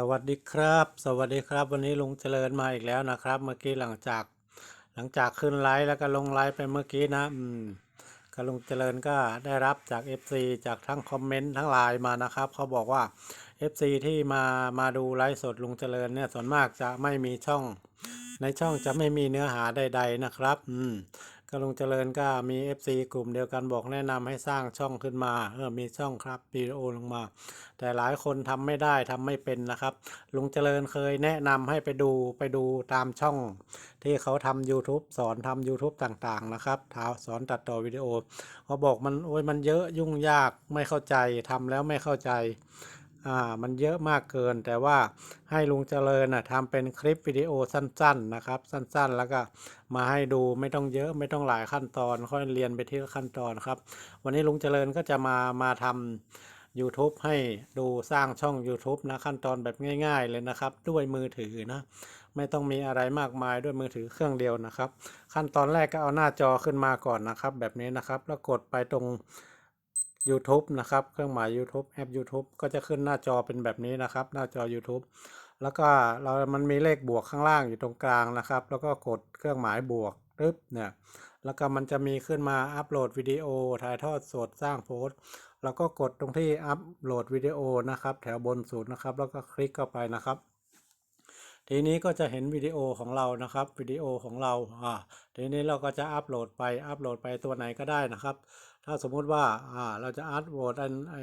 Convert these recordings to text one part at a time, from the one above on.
สวัสดีครับ สวัสดีครับ วันนี้ลุงเจริญมาอีกแล้วนะครับ เมื่อกี้หลังจากหลังจากขึ้นไลฟ์แล้วก็ลงไลฟ์ไปเมื่อกี้นะอืมก็ลุงเจริญก็ได้รับจาก FC จากทั้งคอมเมนต์ทั้งไลน์มานะครับเขาบอกว่า FC ที่มามาดูไลฟ์สดลุงเจริญเนี่ยส่วนมากจะไม่มีช่อง ในช่องจะไม่มีเนื้อหาใด ๆนะครับ อืม ก็ลุงเจริญก็มี FC กลุ่มเดียวกันบอกแนะนำให้สร้างช่องขึ้นมาเออมีช่องครับวิดีโอลงมา แต่หลายคนทำไม่ได้ทำไม่เป็นนะครับ ลุงเจริญเคยแนะนำให้ไปดูไปดูตามช่อง ที่เขาทำ YouTube สอนทำ YouTube ต่างๆนะครับท้าสอนตัดต่อวิดีโอเขาบอกมันโอ้ยมันเยอะยุ่งยากไม่เข้าใจทำแล้วไม่เข้าใจ อ่ามันเยอะมากเกิน แต่ว่าให้ลุงเจริญนะทำเป็นคลิปวิดีโอสั้นๆนะครับ สั้นๆ แล้วก็มาให้ดูไม่ต้องเยอะไม่ต้องหลายขั้นตอน ค่อยเรียนไปที่ละขั้นตอนครับ วันนี้ลุงเจริญก็จะมามาทำ YouTube ให้ดูสร้างช่อง YouTube นะขั้นตอนแบบง่าย ๆ เลยนะครับ ด้วยมือถือนะ ไม่ต้องมีอะไรมากมายด้วยมือถือเครื่องเดียวนะครับ ขั้นตอนแรกก็เอาหน้าจอขึ้นมาก่อนนะครับ แบบนี้นะครับ แล้วกดไปตรง YouTube นะครับ เครื่องหมาย YouTube แอป YouTube ก็จะขึ้นหน้าจอเป็นแบบนี้นะครับ หน้าจอ YouTube แล้วก็เรา มันมีเลขบวกข้างล่างอยู่ตรงกลางนะครับ แล้วก็กดเครื่องหมายบวกปึ๊บเนี่ย แล้วก็มันจะมีขึ้นมาอัปโหลดวิดีโอ ถ่ายทอดสด สร้างโพสต์แล้วก็กดตรงที่อัปโหลดวิดีโอนะครับ แถวบนสุดนะครับ แล้วก็คลิกเข้าไปนะครับทีนี้ก็จะเห็นวิดีโอของเรานะครับวิดีโอของเราอ่าทีนี้เราก็จะอัปโหลดไปอัปโหลดไปตัวไหนก็ได้นะครับ ถ้าสมมุติว่าอ่าเราจะอัปโหลดอันไอ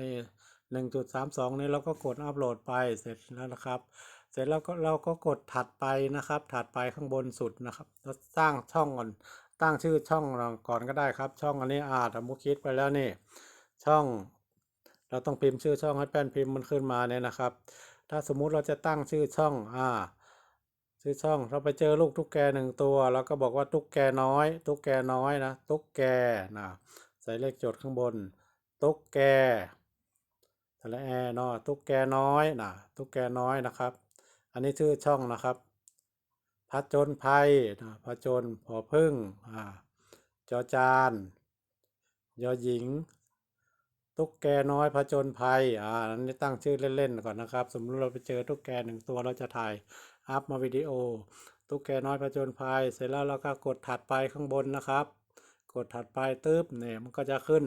หนึ่งจุดสามสองนี้เราก็กดอัปโหลดไปเสร็จแล้วนะครับ เสร็จแล้วก็เราก็กดถัดไปนะครับ ถัดไปข้างบนสุดนะครับแล้วสร้างช่องก่อนตั้งชื่อช่องก่อนก็ได้ครับ ช่องอันนี้อ่าทำมุคิดไปแล้วนี่ ช่อง เราต้องพิมพ์ชื่อช่องให้แป้นพิมพ์มันขึ้นมาเนี่ยนะครับ ถ้าสมมุติเราจะตั้งชื่อช่องอ่าชื่อช่องเราไปเจอลูกตุ๊กแกหนึ่งตัว แล้วก็บอกว่าตุ๊กแกน้อย ตุ๊กแกน้อยนะ ตุ๊กแกนะ ใส่เลขจดข้างบน ตุ๊กแกสระแอเนาะตุ๊กแกน้อยนะตุ๊กแกน้อยนะครับ อันนี้ชื่อช่องนะครับผจญภัยนะผจญผอพึ่งอ่าจอจานยอหญิง ตุ๊กแกน้อยผจญภัย อ่า อันนี้ตั้งชื่อเล่นๆก่อนนะครับ สมมติเราไปเจอตุ๊กแกหนึ่งตัวเราจะถ่ายอัพมาวิดีโอ ตุ๊กแกน้อยผจญภัย เสร็จแล้วเราก็กดถัดไปข้างบนนะครับ กดถัดไปตึ๊บเนี่ยมันก็จะขึ้น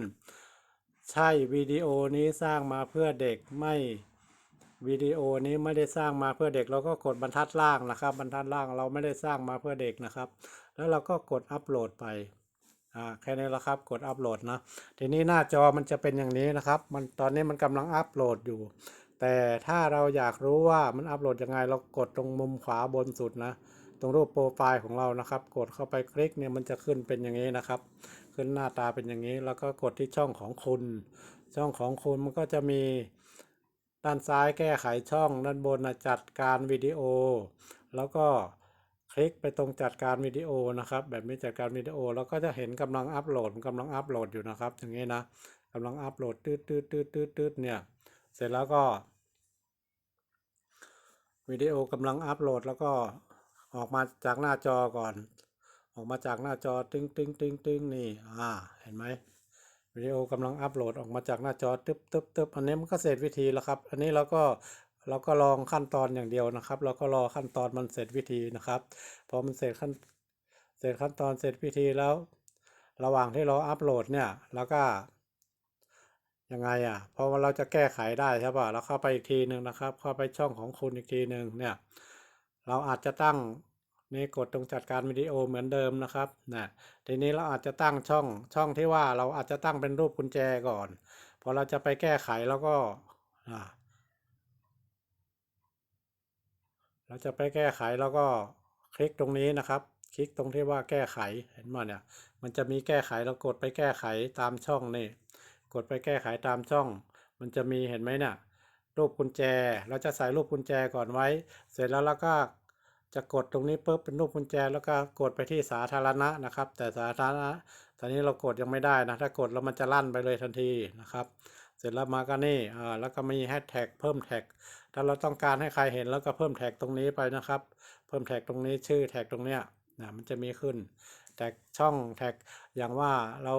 ใช่วิดีโอนี้สร้างมาเพื่อเด็กไม่วิดีโอนี้ไม่ได้สร้างมาเพื่อเด็กเราก็กดบรรทัดล่างนะครับ บรรทัดล่างเราไม่ได้สร้างมาเพื่อเด็กนะครับ แล้วเราก็กดอัปโหลดไปอ่าแค่นี้ละครับกดอัปโหลดนะทีนี้หน้าจอมันจะเป็นอย่างนี้นะครับ มันตอนนี้มันกำลังอัปโหลดอยู่ แต่ถ้าเราอยากรู้ว่ามันอัปโหลดยังไงเรากดตรงมุมขวาบนสุดนะ ตรงรูปโปรไฟล์ของเรานะครับ กดเข้าไปคลิกเนี่ยมันจะขึ้นเป็นอย่างนี้นะครับ ขึ้นหน้าตาเป็นอย่างนี้ แล้วก็กดที่ช่องของคุณ ช่องของคุณมันก็จะมีด้านซ้ายแก้ไขช่องด้านบนนะจัดการวิดีโอ แล้วก็คลิกไปตรงจัดการวิดีโอนะครับ แบบนี้จัดการวิดีโอแล้วก็จะเห็นกำลังอัปโหลดมันกำลังอัปโหลดอยู่นะครับอย่างนี้นะกำลังอัปโหลดตืดตืดตืดตืดตืดเนี่ย เสร็จแล้วก็วิดีโอกำลังอัปโหลดแล้วก็ออกมาจากหน้าจอก่อน ออกมาจากหน้าจอตึ้งตึ้งตึ้งตึ้งนี่อ่าเห็นไหมวิดีโอกำลังอัปโหลดออกมาจากหน้าจอตึ๊บตึ๊บตึ๊บอันนี้มันก็เสร็จวิธีแล้วครับ อันนี้เราก็เราก็ลองขั้นตอนอย่างเดียวนะครับ เราก็รอขั้นตอนมันเสร็จวิธีนะครับพอมันเสร็จขั้นเสร็จขั้นตอนเสร็จวิธีแล้ว ระหว่างที่เราอัปโหลดเนี่ยแล้วก็ ยังไงอะพอเราจะแก้ไขได้ใช่ป่ะเราเข้าไปอีกทีหนึ่งนะครับ เข้าไปช่องของคุณอีกทีหนึ่งเนี่ย เราอาจจะตั้งนี่กดตรงจัดการวิดีโอเหมือนเดิมนะครับนะทีนี้เราอาจจะตั้งช่องช่องที่ว่าเราอาจจะตั้งเป็นรูปกุญแจก่อน พอเราจะไปแก้ไขแล้วก็เราจะไปแก้ไขแล้วก็คลิกตรงนี้นะครับ คลิกตรงที่ว่าแก้ไขเห็นไหมเนี่ย มันจะมีแก้ไขเรากดไปแก้ไขตามช่องนี่ กดไปแก้ไขตามช่อง มันจะมีเห็นไหมเนี่ยรูปกุญแจ เราจะใส่รูปกุญแจก่อนไว้ เสร็จแล้วเราก็จะกดตรงนี้ปุ๊บเป็นรูปกุญแจ แล้วก็กดไปที่สาธารณะนะครับ แต่สาธารณะตอนนี้เรากดยังไม่ได้นะ ถ้ากดแล้วมันจะลั่นไปเลยทันทีนะครับ เสร็จแล้วมาก็นี่อ่าแล้วก็มีแฮชแท็กเพิ่มแท็ก ถ้าเราต้องการให้ใครเห็นแล้วก็เพิ่มแท็กตรงนี้ไปนะครับ เพิ่มแท็กตรงนี้ชื่อแท็กตรงเนี้ยนะมันจะมีขึ้นแท็กช่องแท็กอย่างว่าเรา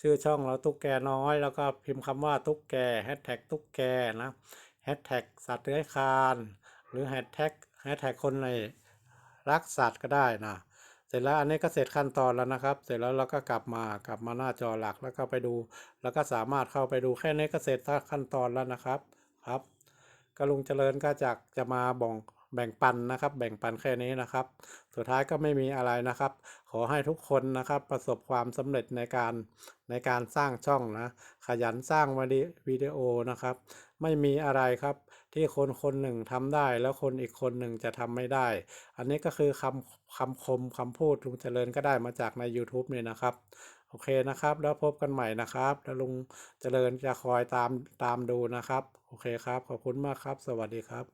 ชื่อช่องเราตุ๊กแกน้อย แล้วก็พิมพ์คำว่าตุ๊กแกแฮชแท็กตุ๊กแกนะแฮชแท็กสัตว์เลื้อยคลาน หรือแฮชแท็กแฮชแท็กคนในรักสัตว์ก็ได้นะเสร็จแล้วอันนี้ก็เสร็จขั้นตอนแล้วนะครับ เสร็จแล้วเราก็กลับมากลับมาหน้าจอหลักแล้วก็ไปดู แล้วก็สามารถเข้าไปดูแค่นี้ก็เสร็จขั้นตอนแล้วนะครับครับก็ลุงเจริญก็จะจะมาบ่ง แบ่งปันนะครับ แบ่งปันแค่นี้นะครับ สุดท้ายก็ไม่มีอะไรนะครับ ขอให้ทุกคนนะครับประสบความสำเร็จในการในการสร้างช่องนะ ขยันสร้างวิดีวิดีโอนะครับ ไม่มีอะไรครับที่คนคนหนึ่งทำได้ แล้วคนอีกคนหนึ่งจะทำไม่ได้ อันนี้ก็คือคำคำคมคำพูดลุงเจริญก็ได้มาจากใน YouTube เนี่ยนะครับโอเคนะครับ แล้วพบกันใหม่นะครับแล้วลุงเจริญจะคอยตามตามดูนะครับ โอเคครับ ขอบคุณมากครับ สวัสดีครับ